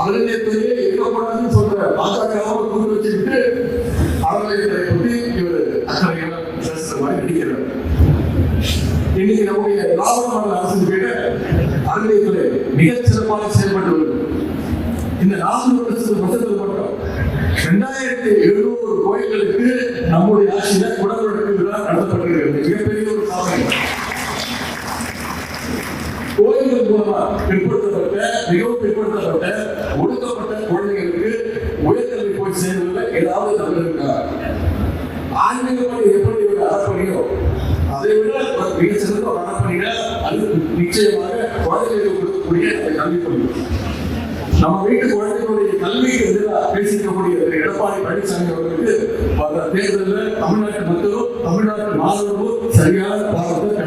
அறநிலையத்திலேயே இருக்கக்கூடாதுன்னு சொல்ற பாஜகவை கூட்டு வச்சுக்கிட்டு அறநிலையத்தை பற்றி இவர் அக்கறையா பேசுற மாதிரி நடிக்கிறார். இன்னைக்கு நம்முடைய லாபமான அரசு பேர அறநிலையத்துறை மிகச் சிறப்பாக செயல்பட்டு வருது இந்த நான்கு வருஷத்துக்கு வருஷத்துல மட்டும் ரெண்டாயிரத்தி எழுநூறு கோயில்களுக்கு நம்முடைய ஆட்சியில குடமுழக்கு விழா நடத்தப்பட்டிருக்கிறது. மிகப்பெரிய ஒரு சாதனை. கோயில்கள் மூலமா பிற்படுத்தப்பட்ட மிகவும் உயர்கல்வி போய் சேர்ந்ததுல ஏதாவது தவறு இருக்கா ஆன்மீக பணி எப்படி ஒரு அறப்பணியோ அதை விட ஒரு சிறந்த ஒரு அறப்பணியில அது நிச்சயமாக குழந்தைகளுக்கு கொடுக்கக்கூடிய அந்த கல்வி பணி நம்ம வீட்டு குழந்தைகளுடைய கல்விக்கு எதிராக பேசிக்கக்கூடிய எடப்பாடி பழனிசாமி அவர்களுக்கு பல தேர்தலில் தமிழ்நாட்டு மக்களும் தமிழ்நாட்டு மாணவர்களும் சரியான பாடத்தை